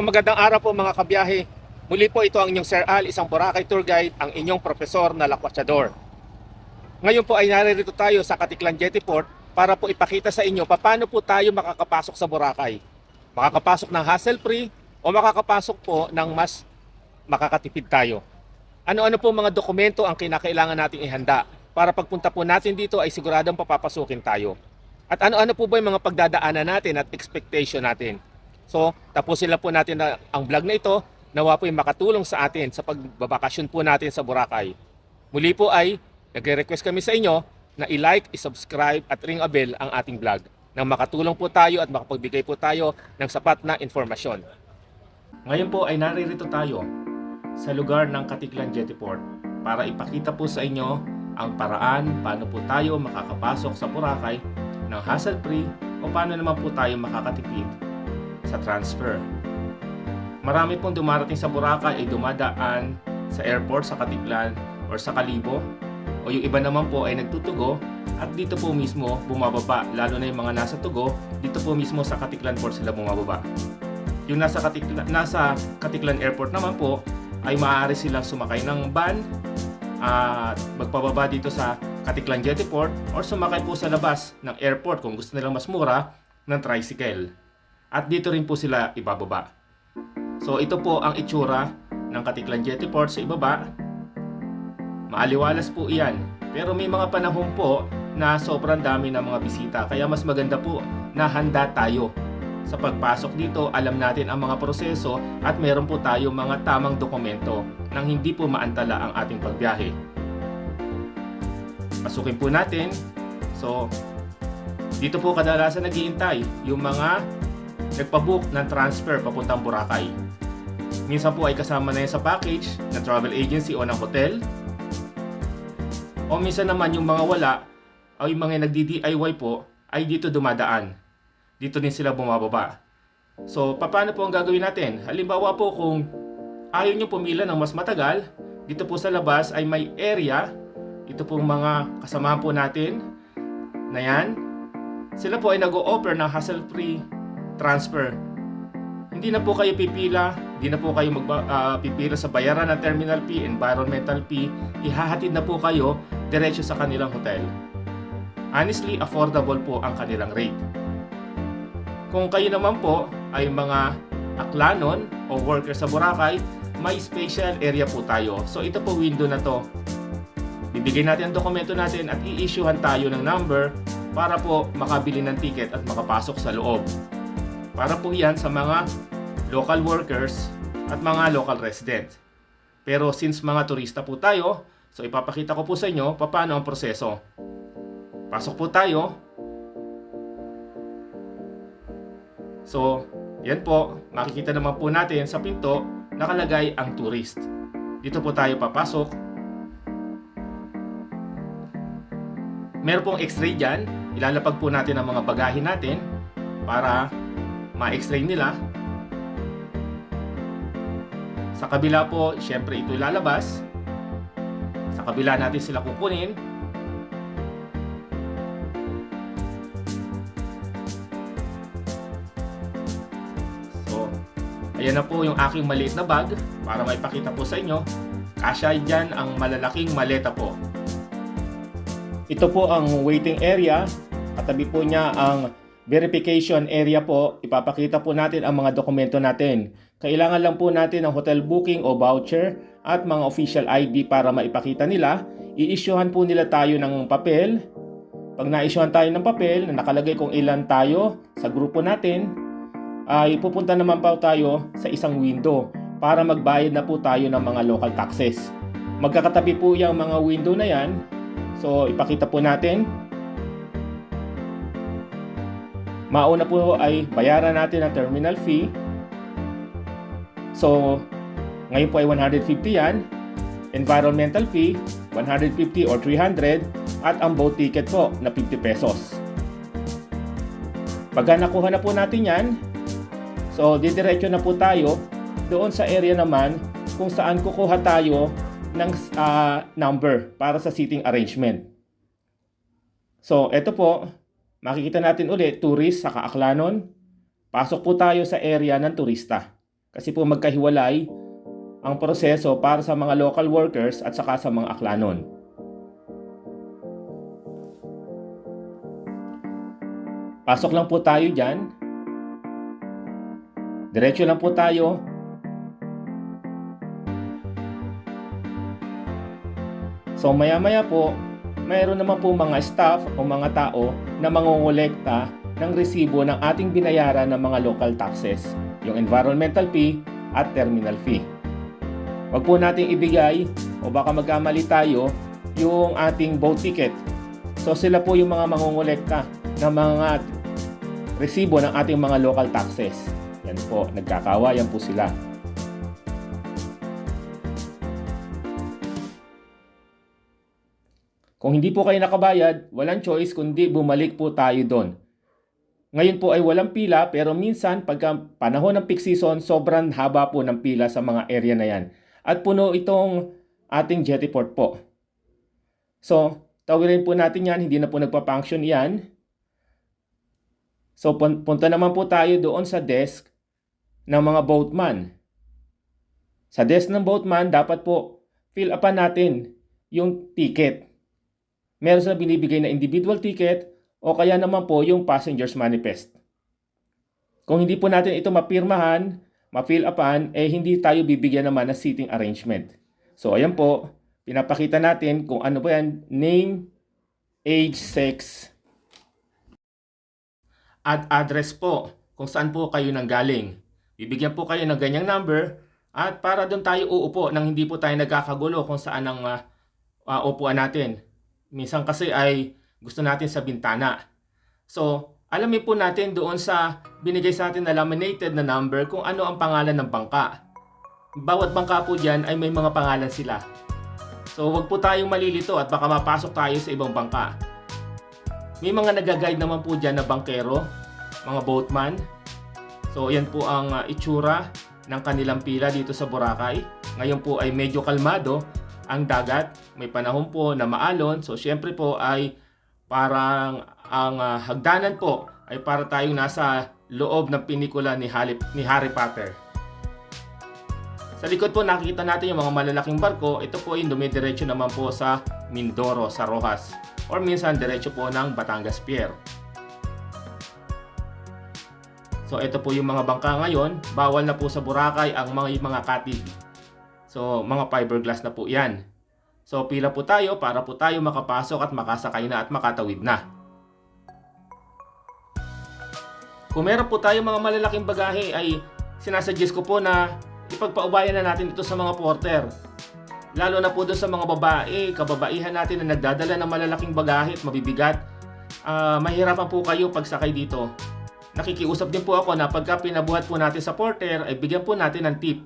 Isang magandang araw po mga kabiyahe. Muli po ito ang inyong Sir Al, isang Boracay tour guide, ang inyong profesor na lakwatsyador. Ngayon po ay naririto tayo sa Katiklan Jetty Port para po ipakita sa inyo paano po tayo makakapasok sa Boracay. Makakapasok ng hassle-free o makakapasok po ng mas makakatipid tayo. Ano-ano po mga dokumento ang kinakailangan nating ihanda para pagpunta po natin dito ay siguradong papapasukin tayo. At ano-ano po ba yung mga pagdadaanan natin at expectation natin. So, tapusin lang po natin na, ang vlog na ito. Nawa po yung makatulong sa atin sa pagbabakasyon po natin sa Boracay. Muli po ay nagre-request kami sa inyo na i-like, i-subscribe at ring a bell ang ating vlog nang makatulong po tayo at makapagbigay po tayo ng sapat na informasyon. Ngayon po ay naririto tayo sa lugar ng Katiklan Jetty Port para ipakita po sa inyo ang paraan paano po tayo makakapasok sa Boracay ng hassle-free o paano naman po tayo makakatipid sa transfer. Marami pong dumarating sa Boracay ay dumadaan sa airport sa Katiklan or sa Kalibo o yung iba naman po ay nagtutugo at dito po mismo bumababa lalo na yung mga nasa tugo dito po mismo sa Katiklan Port sila bumababa. Yung nasa Katiklan, nasa Katiklan Airport naman po ay maaari silang sumakay ng van at magpababa dito sa Katiklan Jetty Port or sumakay po sa labas ng airport kung gusto nilang mas mura ng tricycle. At dito rin po sila ibababa. So ito po ang itsura ng Katiklan Jetty Port sa ibaba. Maaliwalas po iyan. Pero may mga panahon po na sobrang dami ng mga bisita. Kaya mas maganda po na handa tayo. Sa pagpasok dito, alam natin ang mga proseso at meron po tayo mga tamang dokumento nang hindi po maantala ang ating pagbiyahe. Pasukin po natin. So, dito po kadalasan naghihintay yung mga nagpabook ng transfer papuntang Boracay. Minsan po ay kasama na yan sa package ng travel agency o ng hotel. O minsan naman yung mga wala o yung mga nagdi-DIY po ay dito dumadaan. Dito din sila bumababa. So, paano po ang gagawin natin? Halimbawa po kung ayaw nyo pumila ng mas matagal, dito po sa labas ay may area. Ito pong mga kasamahan po natin na yan. Sila po ay nag-o-offer ng hassle-free transfer. Hindi na po kayo pipila, hindi na po kayo magba, pipila sa bayaran ng terminal fee, environmental fee, ihahatid na po kayo diretso sa kanilang hotel. Honestly, affordable po ang kanilang rate. Kung kayo naman po ay mga aklanon o worker sa Boracay, may special area po tayo. So ito po window na to. Bibigyan natin ang dokumento natin at i-issuehan tayo ng number para po makabili ng ticket at makapasok sa loob. Para po yan sa mga local workers at mga local resident. Pero since mga turista po tayo, so ipapakita ko po sa inyo paano ang proseso. Pasok po tayo. So, yan po, makikita naman po natin sa pinto nakalagay ang tourist. Dito po tayo papasok. Meron pong x-ray dyan. Ilalapag po natin ang mga bagahe natin para ma-x-ray nila. Sa kabila po, syempre ito ilalabas. Sa kabila natin sila kukunin. So, ayan na po yung aking maliit na bag para maipakita po sa inyo. Kasya dyan ang malalaking maleta po. Ito po ang waiting area. Katabi po niya ang verification area po. Ipapakita po natin ang mga dokumento natin. Kailangan lang po natin ng hotel booking o voucher at mga official ID para maipakita nila. I-issuehan po nila tayo ng papel. Pag na-issuehan tayo ng papel na nakalagay kung ilan tayo sa grupo natin, ay pupunta naman po tayo sa isang window para magbayad na po tayo ng mga local taxes. Magkakatabi po yung mga window na yan. So, ipakita po natin. Mauna po ay bayaran natin ang terminal fee. So, ngayon po ay 150 yan. Environmental fee, 150 or 300. At ang boat ticket po na 50 pesos. Pagka nakuha na po natin yan, so didiretso na po tayo doon sa area naman kung saan kukuha tayo ng ah, number para sa seating arrangement. So, eto po, makikita natin ulit, tourist sa Kaaklanon. Pasok po tayo sa area ng turista. kasi po magkahiwalay ang proseso para sa mga local workers at saka sa mga aklanon. Pasok lang po tayo dyan. Diretso lang po tayo. So maya-maya po, mayroon naman po mga staff o mga tao na mangongolekta ng resibo ng ating binayaran ng mga local taxes, yung environmental fee at terminal fee. Huwag po nating ibigay o baka magkamali tayo yung ating boat ticket. So sila po yung mga mangongolekta ng mga resibo ng ating mga local taxes. Yan po, nagkakawayan po sila. Kung hindi po kayo nakabayad, walang choice kundi bumalik po tayo doon. Ngayon po ay walang pila pero minsan pagka panahon ng peak season, sobrang haba po ng pila sa mga area na yan. At puno itong ating jetty port po. So, tawirin po natin yan, hindi na po nagpa-function yan. So, pun- punta naman po tayo doon sa desk ng mga boatman. Sa desk ng boatman, dapat po fill upan natin yung ticket. Meron silang binibigay na individual ticket o kaya naman po yung passenger's manifest. Kung hindi po natin ito mapirmahan, ma-fill upan, eh hindi tayo bibigyan naman ng seating arrangement. So ayan po, pinapakita natin kung ano ba yan, name, age, sex, at address po kung saan po kayo nanggaling. Bibigyan po kayo ng ganyang number at para doon tayo uupo nang hindi po tayo nagkakagulo kung saan ang uh, uh, upuan natin. Minsan kasi ay gusto natin sa bintana. So, alamin po natin doon sa binigay sa atin na laminated na number kung ano ang pangalan ng bangka. Bawat bangka po dyan ay may mga pangalan sila. So, wag po tayong malilito at baka mapasok tayo sa ibang bangka. May mga nag-guide naman po dyan na bankero, mga boatman. So, yan po ang uh, itsura ng kanilang pila dito sa Boracay. Ngayon po ay medyo kalmado ang dagat. May panahon po na maalon. So, syempre po ay parang ang uh, hagdanan po ay para tayong nasa loob ng pinikula ni Harry, ni Harry Potter. Sa likod po nakikita natin yung mga malalaking barko. Ito po yung dumidiretso naman po sa Mindoro, sa Rojas. Or minsan diretso po ng Batangas Pier. So ito po yung mga bangka ngayon. Bawal na po sa Boracay ang mga mga katig. So mga fiberglass na po yan. So pila po tayo para po tayo makapasok at makasakay na at makatawid na. Kung meron po tayo mga malalaking bagahe ay sinasuggest ko po na ipagpaubayan na natin ito sa mga porter. Lalo na po doon sa mga babae, kababaihan natin na nagdadala ng malalaking bagahe at mabibigat. Uh, mahirapan po kayo pagsakay dito. Nakikiusap din po ako na pagka pinabuhat po natin sa porter ay bigyan po natin ng tip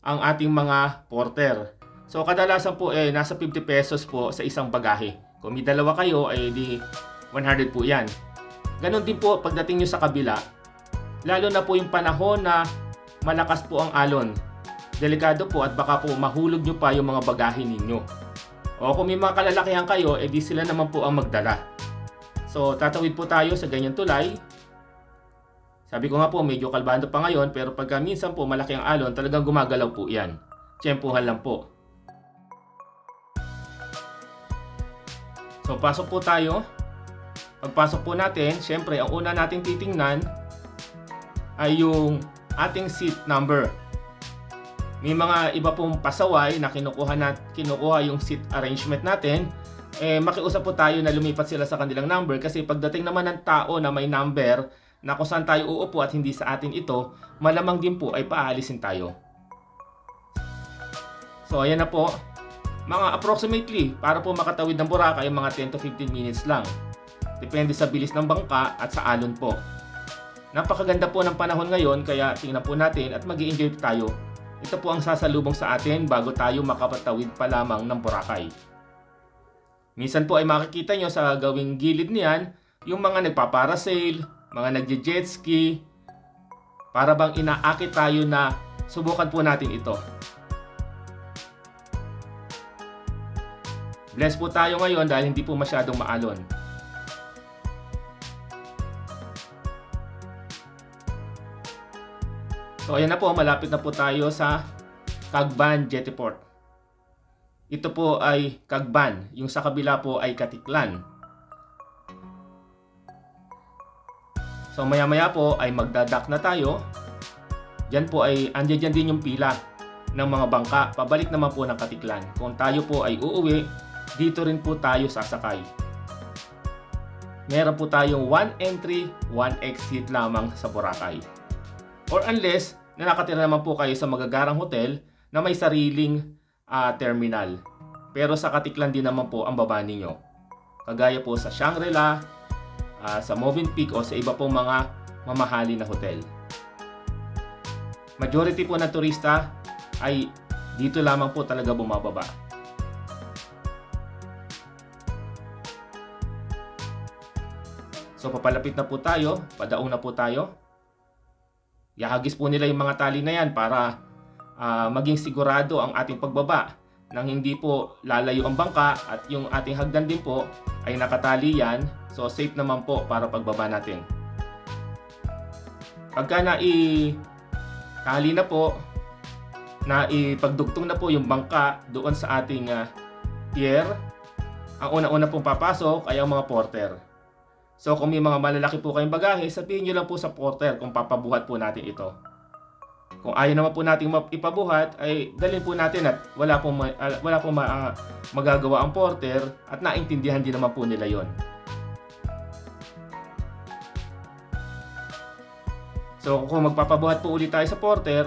ang ating mga porter. So kadalasan po eh nasa 50 pesos po sa isang bagahe. Kung may dalawa kayo ay di 100 po 'yan. Ganon din po pagdating nyo sa kabila. Lalo na po yung panahon na malakas po ang alon. Delikado po at baka po mahulog nyo pa yung mga bagahe ninyo. O kung may mga kalalakihan kayo, eh di sila naman po ang magdala. So tatawid po tayo sa ganyan tulay. Sabi ko nga po medyo kalbando pa ngayon pero pagka minsan po malaki ang alon talagang gumagalaw po yan. Tiyempuhan lang po. So pasok po tayo. Pagpasok po natin, syempre ang una nating titingnan ay yung ating seat number. May mga iba pong pasaway na kinukuha, na, kinukuha yung seat arrangement natin. Eh, makiusap po tayo na lumipat sila sa kanilang number kasi pagdating naman ng tao na may number na kung saan tayo uupo at hindi sa atin ito, malamang din po ay paalisin tayo. So ayan na po, mga approximately para po makatawid ng Boracay ay mga 10 to 15 minutes lang. Depende sa bilis ng bangka at sa alon po. Napakaganda po ng panahon ngayon kaya tingnan po natin at mag enjoy tayo. Ito po ang sasalubong sa atin bago tayo makapatawid pa lamang ng Boracay. Minsan po ay makikita nyo sa gawing gilid niyan yung mga nagpaparasail, mga nagje-jet ski, para bang inaakit tayo na subukan po natin ito. Bless po tayo ngayon dahil hindi po masyadong maalon. So ayan na po, malapit na po tayo sa Cagban Jettyport. Ito po ay Cagban, yung sa kabila po ay Katiklan. So maya maya po ay magdadak na tayo. Diyan po ay andyan dyan din yung pila ng mga bangka pabalik naman po ng Katiklan. Kung tayo po ay uuwi, dito rin po tayo sasakay. Meron po tayong one entry, one exit lamang sa Boracay. Or unless na nakatira naman po kayo sa magagarang hotel na may sariling ah, terminal. Pero sa Katiklan din naman po ang baba ninyo. Kagaya po sa Shangri-La, ah, sa Movenpick o sa iba pong mga mamahali na hotel. Majority po ng turista ay dito lamang po talaga bumababa. So papalapit na po tayo, padaong na po tayo. Yahagis po nila yung mga tali na yan para ah, maging sigurado ang ating pagbaba nang hindi po lalayo ang bangka at yung ating hagdan din po ay nakatali yan. So safe naman po para pagbaba natin. Pagka na tali na po, na ipagdugtong na po yung bangka doon sa ating ah, pier, ang una-una pong papasok ay ang mga porter. So kung may mga malalaki po kayong bagahe, sabihin nyo lang po sa porter kung papabuhat po natin ito. Kung ayaw naman po natin map- ipabuhat, ay dalhin po natin at wala pong, ah, wala pong ma- ah, magagawa ang porter at naintindihan din naman po nila yon. So kung magpapabuhat po ulit tayo sa porter,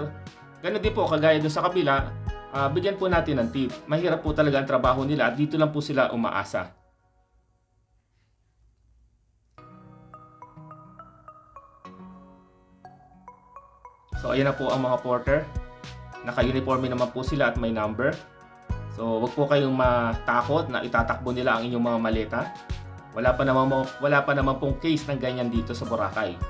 ganun din po kagaya doon sa kabila, ah, bigyan po natin ng tip. Mahirap po talaga ang trabaho nila at dito lang po sila umaasa. So ayan na po ang mga porter. Naka-uniforme naman po sila at may number. So wag po kayong matakot na itatakbo nila ang inyong mga maleta. Wala pa naman wala pa naman pong case ng ganyan dito sa Boracay.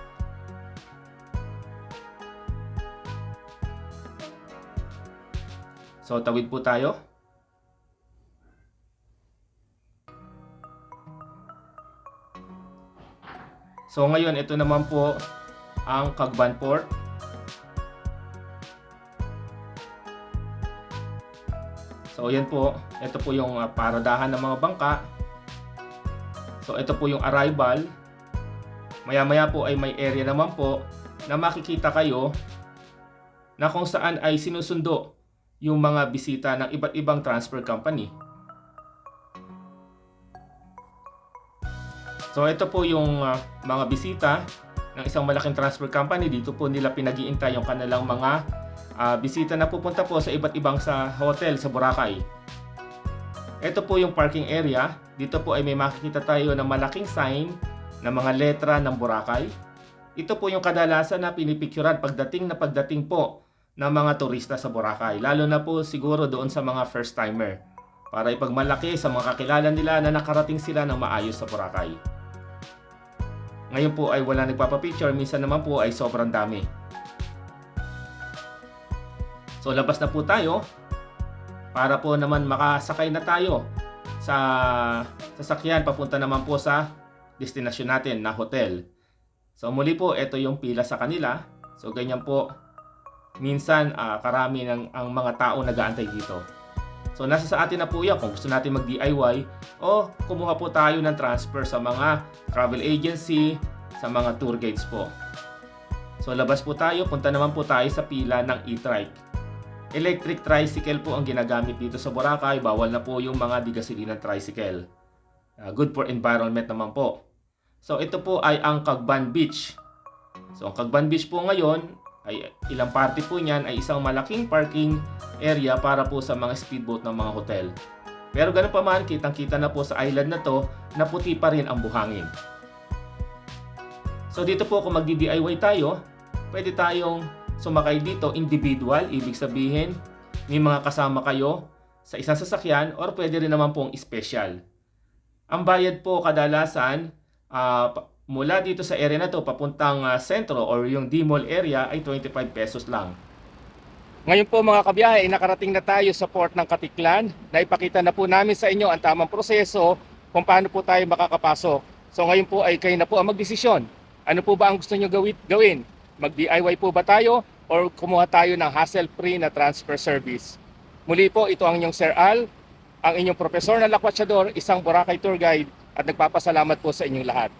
So tawid po tayo. So ngayon ito naman po ang Cagban Port. So yan po, ito po yung ah, paradahan ng mga bangka. So ito po yung arrival. Maya-maya po ay may area naman po na makikita kayo na kung saan ay sinusundo yung mga bisita ng iba't ibang transfer company. So ito po yung ah, mga bisita ng isang malaking transfer company. Dito po nila pinag-iintay yung kanilang mga ah, bisita na pupunta po sa iba't ibang sa hotel sa Boracay. Ito po yung parking area. Dito po ay may makikita tayo ng malaking sign ng mga letra ng Boracay. Ito po yung kadalasan na pinipicturan pagdating na pagdating po ng mga turista sa Boracay. Lalo na po siguro doon sa mga first timer. Para ipagmalaki sa mga kakilala nila na nakarating sila ng maayos sa Boracay. Ngayon po ay wala nagpapapicture, minsan naman po ay sobrang dami. So labas na po tayo para po naman makasakay na tayo sa sasakyan papunta naman po sa destinasyon natin na hotel. So muli po, ito yung pila sa kanila. So ganyan po, minsan ah, karami ng ang mga tao nag-aantay dito. So nasa sa atin na po yan kung gusto natin mag-DIY o kumuha po tayo ng transfer sa mga travel agency, sa mga tour guides po. So labas po tayo, punta naman po tayo sa pila ng e-trike. Electric tricycle po ang ginagamit dito sa Boracay. Bawal na po yung mga digasilinang tricycle. Ah, good for environment naman po. So ito po ay ang Cagban Beach. So ang Cagban Beach po ngayon ay ilang party po niyan ay isang malaking parking area para po sa mga speedboat ng mga hotel. Pero ganun pa man, kitang-kita na po sa island na to na puti pa rin ang buhangin. So dito po kung magdi-DIY tayo, pwede tayong sumakay dito individual, ibig sabihin may mga kasama kayo sa isang sasakyan or pwede rin naman pong special. Ang bayad po kadalasan pa- mula dito sa area na to papuntang ah, sentro or yung D-Mall area ay 25 pesos lang. Ngayon po mga kabiyahe, nakarating na tayo sa port ng Katiklan. Naipakita na po namin sa inyo ang tamang proseso kung paano po tayo makakapasok. So ngayon po ay kayo na po ang magdesisyon. Ano po ba ang gusto nyo gawin? Mag-DIY po ba tayo or kumuha tayo ng hassle-free na transfer service? Muli po, ito ang inyong Sir Al, ang inyong profesor na lakwatsyador, isang Boracay tour guide at nagpapasalamat po sa inyong lahat.